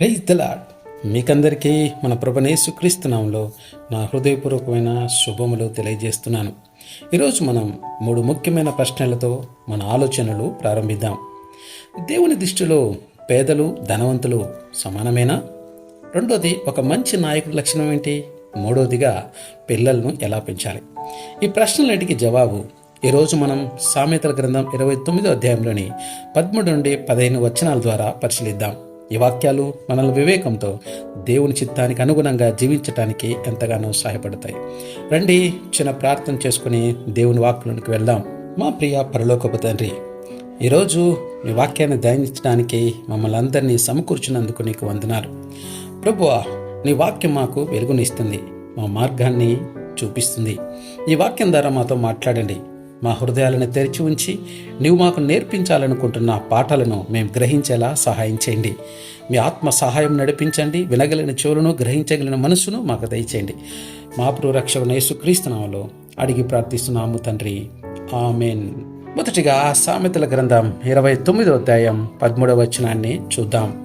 Praise the lord మీకందరికీ మన ప్రభనేసు క్రీస్తునాంలో నా హృదయపూర్వకమైన శుభములు తెలియజేస్తున్నాను. ఈరోజు మనం మూడు ముఖ్యమైన ప్రశ్నలతో మన ఆలోచనలు ప్రారంభిద్దాం. దేవుని దృష్టిలో పేదలు ధనవంతులు సమానమేనా? రెండోది ఒక మంచి నాయకుడి లక్షణం ఏంటి? మూడోదిగా పిల్లలను ఎలా పెంచాలి? ఈ ప్రశ్నలన్నిటికీ జవాబు ఈరోజు మనం సామెతల గ్రంథం ఇరవై తొమ్మిదో అధ్యాయంలోని పదమూడు నుండి పదిహేను వచనాల ద్వారా పరిశీలిద్దాం. ఈ వాక్యాలు మనల్ని వివేకంతో దేవుని చిత్తానికి అనుగుణంగా జీవించటానికి ఎంతగానో సహాయపడతాయి. రండి చిన్న ప్రార్థన చేసుకుని దేవుని వాక్యంలోనికి వెళ్దాం. మా ప్రియ పరలోకపు తండ్రి ఈరోజు మీ వాక్యాన్ని ధ్యానించడానికి మమ్మల్ని అందరినీ సమకూర్చినందుకు నీకు వందనాలు. ప్రభువా నీ వాక్యం మాకు వెలుగునిస్తుంది మా మార్గాన్ని చూపిస్తుంది. ఈ వాక్యం ద్వారా మాతో మాట్లాడండి. మా హృదయాలను తెరిచి ఉంచి నీవు మాకు నేర్పించాలనుకుంటున్న పాటలను మేము గ్రహించేలా సహాయం చేయండి. మీ ఆత్మ సహాయం నడిపించండి వినగలిగిన చెవులను గ్రహించగలిగిన మనసును మాకు దయచేయండి. మా రక్షణ యేసుక్రీస్తునామలో అడిగి ప్రార్థిస్తున్నాము తండ్రి. ఆమెన్. మొదటిగా సామెతల గ్రంథం ఇరవై తొమ్మిదో అధ్యాయం పదమూడవ వచనాన్ని చూద్దాం.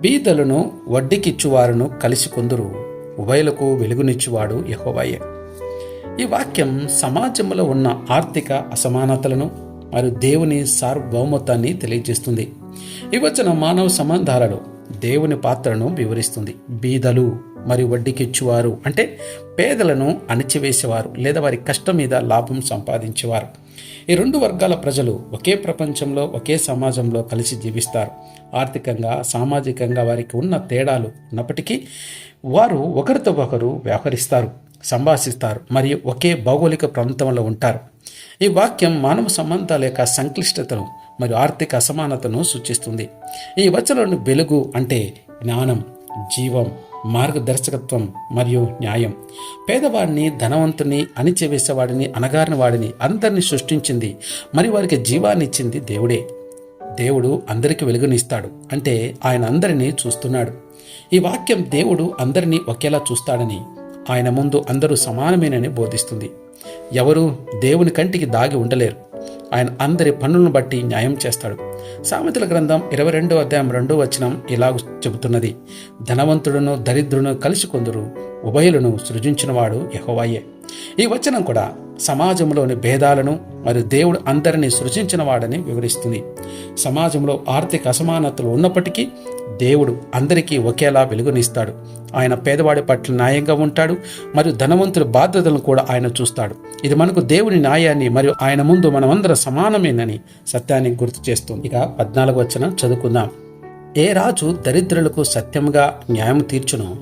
బీదలను వడ్డీకిచ్చువారును కలిసి కొందరు ఉభయలకు వెలుగునిచ్చువాడు యహోవయ్య ఈ వాక్యం సమాజంలో ఉన్న ఆర్థిక అసమానతలను మరియు దేవుని సార్వభౌమత్వాన్ని తెలియజేస్తుంది. ఈ వచ్చిన మానవ సంబంధాలలో దేవుని పాత్రను వివరిస్తుంది. బీదలు మరియు వడ్డీకిచ్చువారు అంటే పేదలను అణిచివేసేవారు లేదా వారి కష్టం మీద లాభం సంపాదించేవారు. ఈ రెండు వర్గాల ప్రజలు ఒకే ప్రపంచంలో ఒకే సమాజంలో కలిసి జీవిస్తారు. ఆర్థికంగా సామాజికంగా వారికి ఉన్న తేడాలు ఉన్నప్పటికీ వారు ఒకరితో ఒకరు వ్యవహరిస్తారు. సంభాషిస్తారు మరియు ఒకే భౌగోళిక ప్రాంతంలో ఉంటారు. ఈ వాక్యం మానవ సంబంధాల యొక్క సంక్లిష్టతను మరియు ఆర్థిక అసమానతను సూచిస్తుంది. ఈ వచనంలోని వెలుగు అంటే జ్ఞానం జీవం మార్గదర్శకత్వం మరియు న్యాయం. పేదవాడిని ధనవంతుని అణిచివేసేవాడిని అనగారిన వాడిని అందరినీ సృష్టించింది మరి వారికి జీవాన్ని ఇచ్చింది దేవుడే. దేవుడు అందరికి వెలుగునిస్తాడు అంటే ఆయన అందరినీ చూస్తున్నాడు. ఈ వాక్యం దేవుడు అందరినీ ఒకేలా చూస్తాడని ఆయన ముందు అందరూ సమానమేనని బోధిస్తుంది. ఎవరు దేవుని కంటికి దాగి ఉండలేరు. ఆయన అందరి పనులను బట్టి న్యాయం చేస్తాడు. సామెతల గ్రంథం ఇరవై రెండో అధ్యాయం రెండో వచనం ఇలా చెబుతున్నది. ధనవంతుడును దరిద్రును కలిసి కొందరు ఉభయులను సృజించినవాడు యహోవాయే. ఈ వచనం కూడా సమాజంలోని భేదాలను మరియు దేవుడు అందరినీ సృజించిన వాడని వివరిస్తుంది. సమాజంలో ఆర్థిక అసమానతలు ఉన్నప్పటికీ దేవుడు అందరికీ ఒకేలా వెలుగునిస్తాడు. ఆయన పేదవాడి పట్ల న్యాయంగా ఉంటాడు మరియు ధనవంతుల బాధ్యతలను కూడా ఆయన చూస్తాడు. ఇది మనకు దేవుని న్యాయాన్ని మరియు ఆయన ముందు మనమందరం సమానమేనని సత్యాన్ని గుర్తు చేస్తుంది. ఇక పద్నాలుగు వచ్చిన చదువుకుందాం. ఏ రాజు దరిద్రులకు సత్యముగా న్యాయం తీర్చును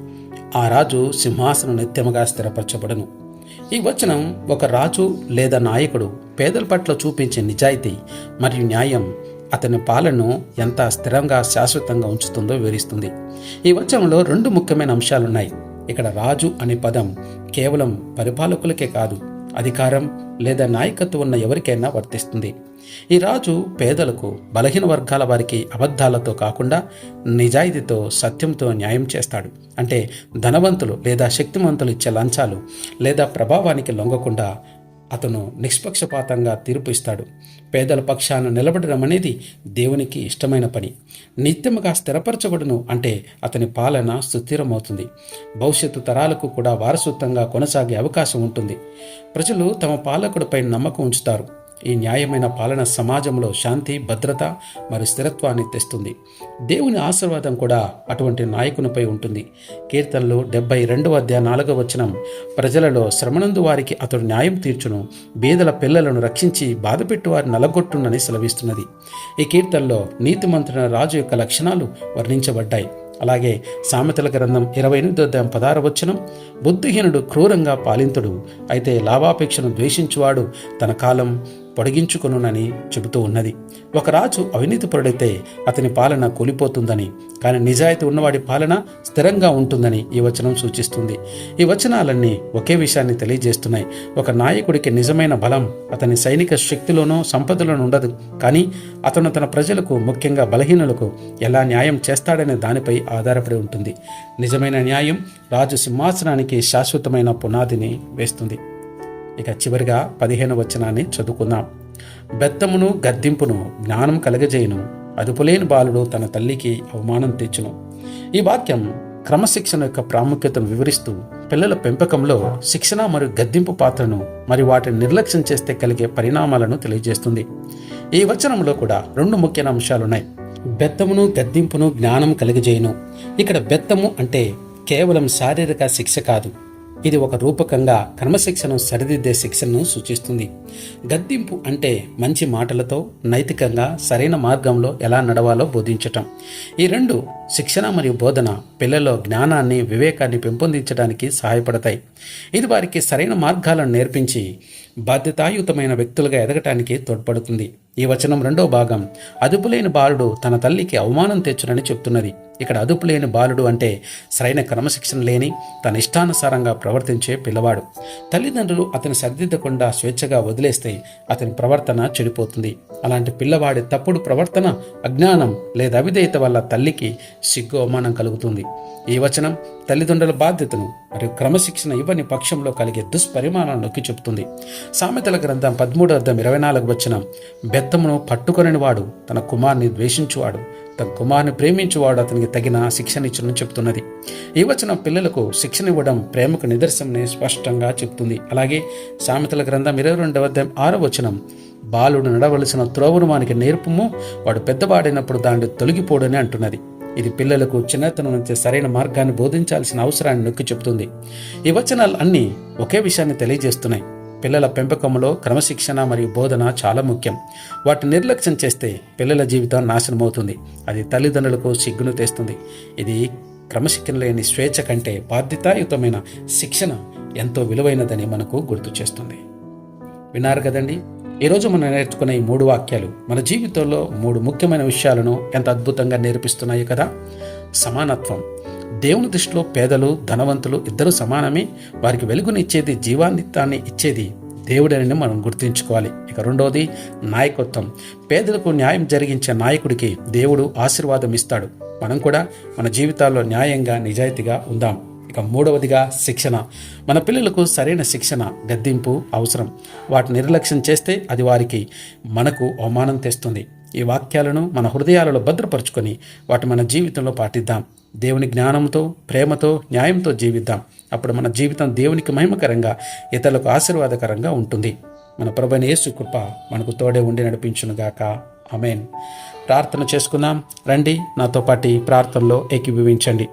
ఆ రాజు సింహాసనం నిత్యముగా స్థిరపరచబడును. ఈ వచనం ఒక రాజు లేదా నాయకుడు పేదల పట్ల చూపించే నిజాయితీ మరియు న్యాయం అతని పాలనను ఎంత స్థిరంగా శాశ్వతంగా ఉంచుతుందో వివరిస్తుంది. ఈ వచనంలో రెండు ముఖ్యమైన అంశాలున్నాయి. ఇక్కడ రాజు అనే పదం కేవలం పరిపాలకులకే కాదు అధికారం లేదా నాయకత్వం ఉన్న ఎవరికైనా వర్తిస్తుంది. ఈ రాజు పేదలకు బలహీన వర్గాల వారికి అబద్ధాలతో కాకుండా నిజాయితీతో సత్యంతో న్యాయం చేస్తాడు. అంటే ధనవంతులు లేదా శక్తివంతులు ఇచ్చే లంచాలు లేదా ప్రభావానికి లొంగకుండా అతను నిష్పక్షపాతంగా తీర్పు ఇస్తాడు. పేదల పక్షాన నిలబడడం అనేది దేవునికి ఇష్టమైన పని. నిత్యముగా స్థిరపరచబడును అంటే అతని పాలన సుస్థిరమవుతుంది. భవిష్యత్తు తరాలకు కూడా వారసత్వంగా కొనసాగే అవకాశం ఉంటుంది. ప్రజలు తమ పాలకుడిపై నమ్మకం ఉంచుతారు. ఈ న్యాయమైన పాలన సమాజంలో శాంతి భద్రత మరియు స్థిరత్వాన్ని తెస్తుంది. దేవుని ఆశీర్వాదం కూడా అటువంటి నాయకునిపై ఉంటుంది. కీర్తనలు డెబ్బై రెండవ అధ్యాయ నాలుగవ వచనం ప్రజలలో శ్రమనందు వారికి అతడు న్యాయం తీర్చును బీదల పిల్లలను రక్షించి బాధపెట్టు వారిని నలగొట్టునని సెలవిస్తున్నది. ఈ కీర్తనలో నీతిమంతుడైన రాజు యొక్క లక్షణాలు వర్ణించబడ్డాయి. అలాగే సామెతల గ్రంథం ఇరవై ఎనిమిదో అధ్యాయం పదార వచనం బుద్ధిహీనుడు క్రూరంగా పాలింతుడు అయితే లాభాపేక్షను ద్వేషించువాడు తన కాలం పొడిగించుకొనునని చెబుతూ ఉన్నది. ఒక రాజు అవినీతిపరుడైతే అతని పాలన కూలిపోతుందని కానీ నిజాయితీ ఉన్నవాడి పాలన స్థిరంగా ఉంటుందని ఈ వచనం సూచిస్తుంది. ఈ వచనాలన్నీ ఒకే విషయాన్ని తెలియజేస్తున్నాయి. ఒక నాయకుడికి నిజమైన బలం అతని సైనిక శక్తిలోనో సంపదలోనూ ఉండదు. కానీ అతను తన ప్రజలకు ముఖ్యంగా బలహీనులకు ఎలా న్యాయం చేస్తాడనే దానిపై ఆధారపడి ఉంటుంది. నిజమైన న్యాయం రాజు సింహాసనానికి శాశ్వతమైన పునాదిని వేస్తుంది. ఇక చివరిగా పదిహేను వచనాన్ని చదువుకుందాం. బెత్తమును గద్దింపును జ్ఞానం కలగజేయను. అదుపులేని బాలుడు తన తల్లికి అవమానం తెచ్చును ఈ వాక్యం క్రమశిక్షణ యొక్క ప్రాముఖ్యతను వివరిస్తూ పిల్లల పెంపకంలో శిక్షణ మరియు గద్దింపు పాత్రను మరియు వాటిని నిర్లక్ష్యం చేస్తే కలిగే పరిణామాలను తెలియజేస్తుంది. ఈ వచనంలో కూడా రెండు ముఖ్యమైన అంశాలున్నాయి బెత్తమును గద్దింపును జ్ఞానం కలిగజేయను. ఇక్కడ బెత్తము అంటే కేవలం శారీరక శిక్ష కాదు. ఇది ఒక రూపకంగా కర్మశిక్షను సరిదిద్దే శిక్షను సూచిస్తుంది. గద్దింపు అంటే మంచి మాటలతో నైతికంగా సరైన మార్గంలో ఎలా నడవాలో బోధించటం. ఈ రెండు శిక్షణ మరియు బోధన పిల్లల్లో జ్ఞానాన్ని వివేకాన్ని పెంపొందించడానికి సహాయపడతాయి. ఇది వారికి సరైన మార్గాలను నేర్పించి బాధ్యతాయుతమైన వ్యక్తులుగా ఎదగటానికి తోడ్పడుతుంది. ఈ వచనం రెండో భాగం. అదుపులేని బాలుడు తన తల్లికి అవమానం తెచ్చునని చెప్తున్నది. ఇక్కడ అదుపులేని బాలుడు అంటే సరైన క్రమశిక్షణ లేని తన ఇష్టానుసారంగా ప్రవర్తించే పిల్లవాడు. తల్లిదండ్రులు అతని సర్దిద్దకుండా స్వేచ్ఛగా వదిలేస్తే అతని ప్రవర్తన చెడిపోతుంది. అలాంటి పిల్లవాడి తప్పుడు ప్రవర్తన అజ్ఞానం లేదా అవిధేయత వల్ల తల్లికి సిగ్గు అవమానం కలుగుతుంది. ఈ వచనం తల్లిదండ్రుల బాధ్యతను మరియు క్రమశిక్షణ ఇవ్వని పక్షంలో కలిగే దుష్పరిమాణాలను నొక్కి చెబుతుంది సామెతల గ్రంథం పదమూడు అర్థం ఇరవై నాలుగు వచ్చిన బెత్తమును పట్టుకొని వాడు తన కుమార్ని ద్వేషించువాడు తన కుమార్ని ప్రేమించువాడు అతనికి తగిన శిక్షణిచ్చునని చెప్తున్నది. ఈ వచనం పిల్లలకు శిక్షణ ఇవ్వడం ప్రేమకు నిదర్శనని స్పష్టంగా చెప్తుంది. అలాగే సామెతల గ్రంథం ఇరవై రెండవ అధ్యాయం ఆరో వచనం బాలుడు నడవలసిన త్రోవను వానికి నేర్పుము వాడు పెద్దవాడైనప్పుడు దాన్ని తొలగిపోడని అంటున్నది. ఇది పిల్లలకు చిన్నతనం నుంచి సరైన మార్గాన్ని బోధించాల్సిన అవసరాన్ని నొక్కి చెబుతుంది ఈ వచనాలు అన్నీ ఒకే విషయాన్ని తెలియజేస్తున్నాయి. పిల్లల పెంపకంలో క్రమశిక్షణ మరియు బోధన చాలా ముఖ్యం. వాటిని నిర్లక్ష్యం చేస్తే పిల్లల జీవితం నాశనమవుతుంది. అది తల్లిదండ్రులకు సిగ్గును తెస్తుంది. ఇది క్రమశిక్షణ లేని స్వేచ్ఛ కంటే బాధ్యతాయుతమైన శిక్షణ ఎంతో విలువైనదని మనకు గుర్తు చేస్తుంది. విన్నారు కదండి? ఈరోజు మనం నేర్చుకున్న ఈ మూడు వాక్యాలు మన జీవితంలో మూడు ముఖ్యమైన విషయాలను ఎంత అద్భుతంగా నేర్పిస్తున్నాయి కదా? సమానత్వం దేవుని దృష్టిలో పేదలు ధనవంతులు ఇద్దరు సమానమే. వారికి వెలుగునిచ్చేది జీవాన్నిత్తాన్ని ఇచ్చేది దేవుడని మనం గుర్తుంచుకోవాలి. ఇక రెండవది నాయకత్వం. పేదలకు న్యాయం జరిగించే నాయకుడికి దేవుడు ఆశీర్వాదం ఇస్తాడు. మనం కూడా మన జీవితాల్లో న్యాయంగా నిజాయితీగా ఉందాం. ఇక మూడవదిగా శిక్షణ. మన పిల్లలకు సరైన శిక్షణ గద్దింపు అవసరం. వాటిని నిర్లక్ష్యం చేస్తే అది వారికి మనకు అవమానం తెస్తుంది. ఈ వాక్యాలను మన హృదయాలలో భద్రపరుచుకొని వాటి మన జీవితంలో పాటిద్దాం. దేవుని జ్ఞానంతో ప్రేమతో న్యాయంతో జీవిద్దాం. అప్పుడు మన జీవితం దేవునికి మహిమకరంగా ఇతరులకు ఆశీర్వాదకరంగా ఉంటుంది. మన ప్రభుని యేసు కృప మనకు తోడే ఉండి నడిపించునుగాక అమేన్ ప్రార్థన చేసుకుందాం. రండి నాతో పాటు ప్రార్థనలో ఏకీభవించండి.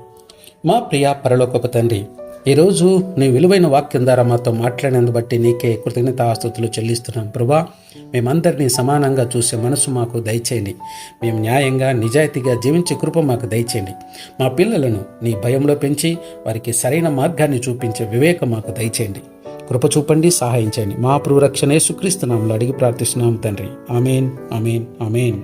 మా ప్రియ పరలోకపు తండ్రి ఈరోజు నీ విలువైన వాక్యం ద్వారా మాతో మాట్లాడినందు బట్టి నీకే కృతజ్ఞత ఆస్తుతులు చెల్లిస్తున్నాం. ప్రభా మేమందరినీ సమానంగా చూసే మనసు మాకు దయచేయండి. మేము న్యాయంగా నిజాయితీగా జీవించే కృప మాకు దయచేయండి. మా పిల్లలను నీ భయంలో పెంచి వారికి సరైన మార్గాన్ని చూపించే వివేకం మాకు దయచేయండి. కృప చూపండి సహాయించండి మా ప్రురక్షణే సుక్రీస్తున్నాంలో అడిగి ప్రార్థిస్తున్నాం తండ్రి. Amen amen amen.